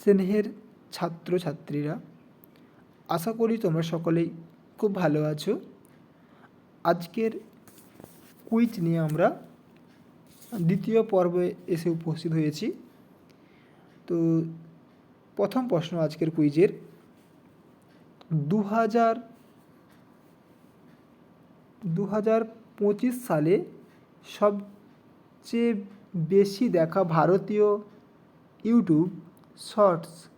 স্নেহের ছাত্রছাত্রীরা, আশা করি তোমরা সকলেই খুব ভালো আছো। আজকের কুইজ নিয়ে আমরা দ্বিতীয় পর্বে এসে উপস্থিত হয়েছি। তো প্রথম প্রশ্ন আজকের কুইজের দু হাজার দু হাজার পঁচিশ সালে সবচেয়ে বেশি দেখা ভারতীয় ইউটিউব শর্টস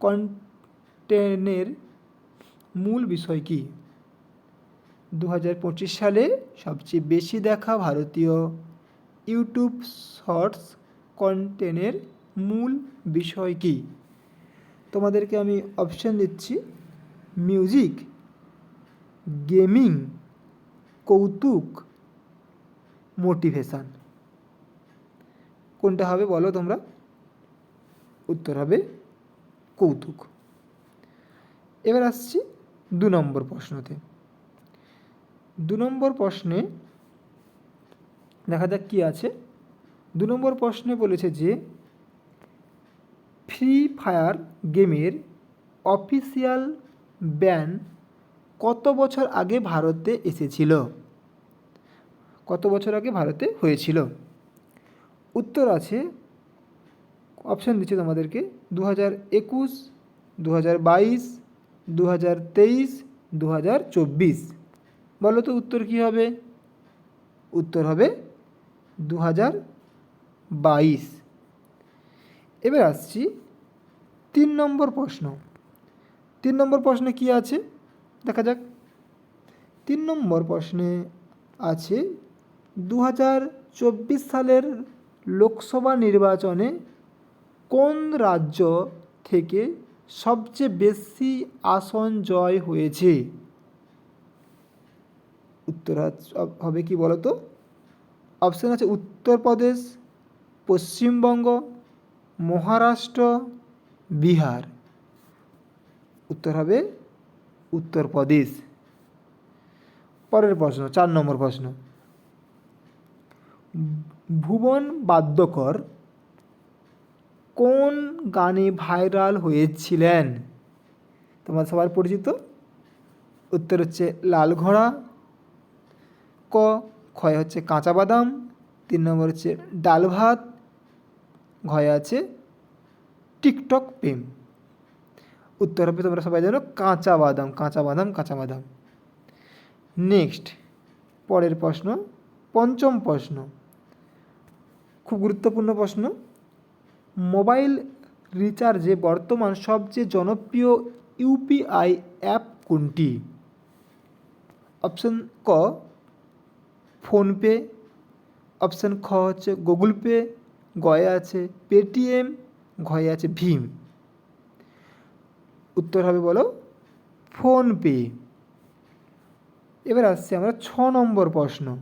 কন্টেন্টের মূল বিষয় কী? দু হাজার পঁচিশ সালে সবচেয়ে বেশি দেখা ভারতীয় ইউটিউব শর্টস কন্টেন্টের মূল বিষয় কী? তোমাদেরকে আমি অপশান দিচ্ছি, মিউজিক, গেমিং, কৌতুক, মোটিভেশান। কোনটা হবে বলো তোমরা? উত্তর হবে কৌতুক। এবার আসছি দু নম্বর প্রশ্নতে। দু নম্বর প্রশ্নে দেখা যাক কী আছে। দু নম্বর প্রশ্নে বলেছে যে, ফ্রি ফায়ার গেমের অফিসিয়াল ব্যান কত বছর আগে ভারতে এসেছিল? কত বছর আগে ভারতে হয়েছিল? উত্তর আছে অপশান দিচ্ছে তোমাদেরকে দু হাজার একুশ দু হাজার বাইশ দু হাজার তেইশ দু হাজার চব্বিশ। বলো তো উত্তর কী হবে? উত্তর হবে দু হাজার বাইশ। এবার আসছি তিন নম্বর প্রশ্ন। তিন নম্বর প্রশ্নে কী আছে? দেখা যাক। তিন নম্বর প্রশ্নে আছে দু হাজার চব্বিশ সালের লোকসভা নির্বাচনে কোন রাজ্য থেকে সবচেয়ে বেশি আসন জয় হয়েছে? উত্তর হবে কি বলো তো অপশান আছে উত্তরপ্রদেশ, পশ্চিমবঙ্গ, মহারাষ্ট্র, বিহার। উত্তর হবে উত্তরপ্রদেশ। পরের প্রশ্ন, চার নম্বর প্রশ্ন। ভুবন বাদ্যকর কোন গানে ভাইরাল হয়েছিলেন? তোমার সবার পরিচিত? উত্তর হচ্ছে লাল ঘোড়া ক, ক্ষয় হচ্ছে কাঁচা বাদাম তিন নম্বর হচ্ছে ডাল ভাত ঘয়ে আছে টিকটক প্রেম। উত্তর হবে তোমরা সবাই জানো কাঁচা বাদাম কাঁচা বাদাম কাঁচা বাদাম নেক্সট, পরের প্রশ্ন, পঞ্চম প্রশ্ন। খুব গুরুত্বপূর্ণ প্রশ্ন। মোবাইল রিচার্জে বর্তমান সবচেয়ে জনপ্রিয় ইউপিআই অ্যাপ কোনটি? অপশান ক, ফোনপে। অপশান খ হচ্ছে গুগল পে, গয়ে আছে পেটিএম, ঘয়ে আছে ভীম। উত্তর হবে বলো, ফোনপে। এবার আসছে আমরা ছ নম্বর প্রশ্ন।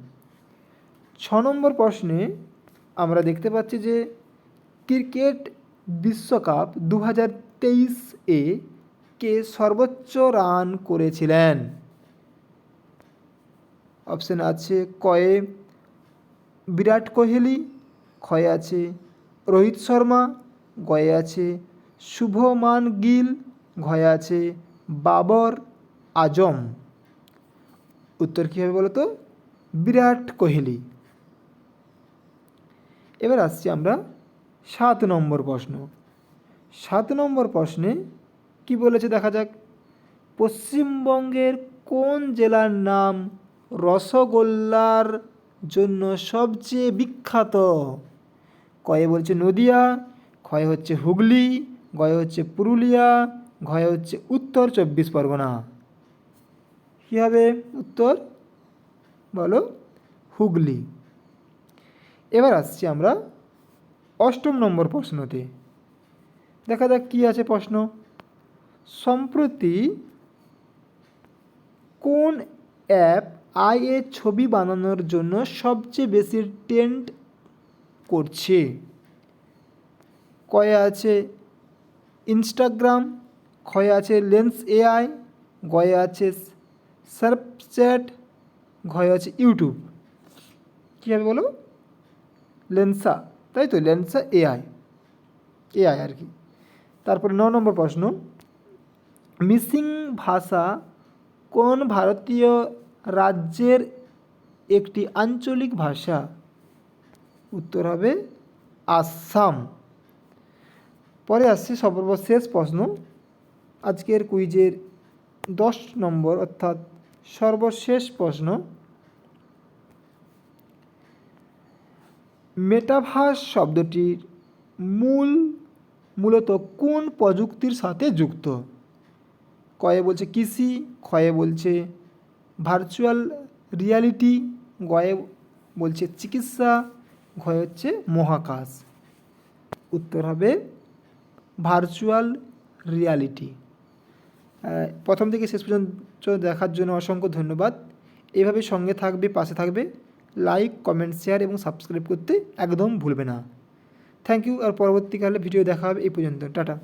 ছ নম্বর প্রশ্নে আমরা দেখতে পাচ্ছি যে ক্রিকেট বিশ্বকাপ দু হাজার তেইশ এ কে সর্বোচ্চ রান করেছিলেন? অপশান আছে কয়ে বিরাট কোহলি, ক্ষয়ে আছে রোহিত শর্মা, গয়ে আছে শুভমান গিল, ঘয়ে আছে বাবর আজম। উত্তর কী হবে বলো তো বিরাট কোহলি। এবার আসছি আমরা সাত নম্বর প্রশ্ন। সাত নম্বর প্রশ্নে কি বলেছে দেখা যাক। পশ্চিমবঙ্গের কোন জেলার নাম রসগোল্লার জন্য সবচেয়ে বিখ্যাত? কয়ে বলছে নদিয়া, ক্ষয় হচ্ছে হুগলি, গয়ে হচ্ছে পুরুলিয়া, ঘয়ে হচ্ছে উত্তর চব্বিশ পরগনা। কী হবে উত্তর? বলো হুগলি। এবার আসছি আমরা অষ্টম নম্বর প্রশ্নতে দেখা যাক কী আছে প্রশ্ন। সম্প্রতি কোন অ্যাপ আইএ ছবি বানানোর জন্য সবচেয়ে বেশি ট্রেন্ড করছে? কয়ে আছে ইনস্টাগ্রাম, ক্ষয়ে আছে লেন্স এআই, গয়ে আছে সার্পচ্যাট ঘয়ে আছে ইউটিউব। কী হবে বলো? লেন্সা। তাই তো, লেন্সা এআই এআই আর কি। তারপরে ন নম্বর প্রশ্ন, মিসিং ভাষা কোন ভারতীয় রাজ্যের একটি আঞ্চলিক ভাষা? উত্তর হবে আসাম। পরে আসছে সর্বশেষ প্রশ্ন, আজকের কুইজের দশ নম্বর অর্থাৎ সর্বশেষ প্রশ্ন। মেটাভাস শব্দটির মূল, মূলত কোন প্রযুক্তির সাথে যুক্ত? কয়ে বলছে কৃষি, ক্ষয়ে বলছে ভার্চুয়াল রিয়ালিটি গয়ে বলছে চিকিৎসা ঘয়ে হচ্ছে মহাকাশ। উত্তর হবে ভার্চুয়াল রিয়ালিটি প্রথম থেকে শেষ পর্যন্ত দেখার জন্য অসংখ্য ধন্যবাদ। এভাবে সঙ্গে থাকবে, পাশে থাকবে। লাইক কমেন্ট শেয়ার এবং সাবস্ক্রাইব করতে একদম ভুলবে না। থ্যাংক ইউ আর পরবর্তীকালে ভিডিও দেখা হবে এই পর্যন্ত। টাটা।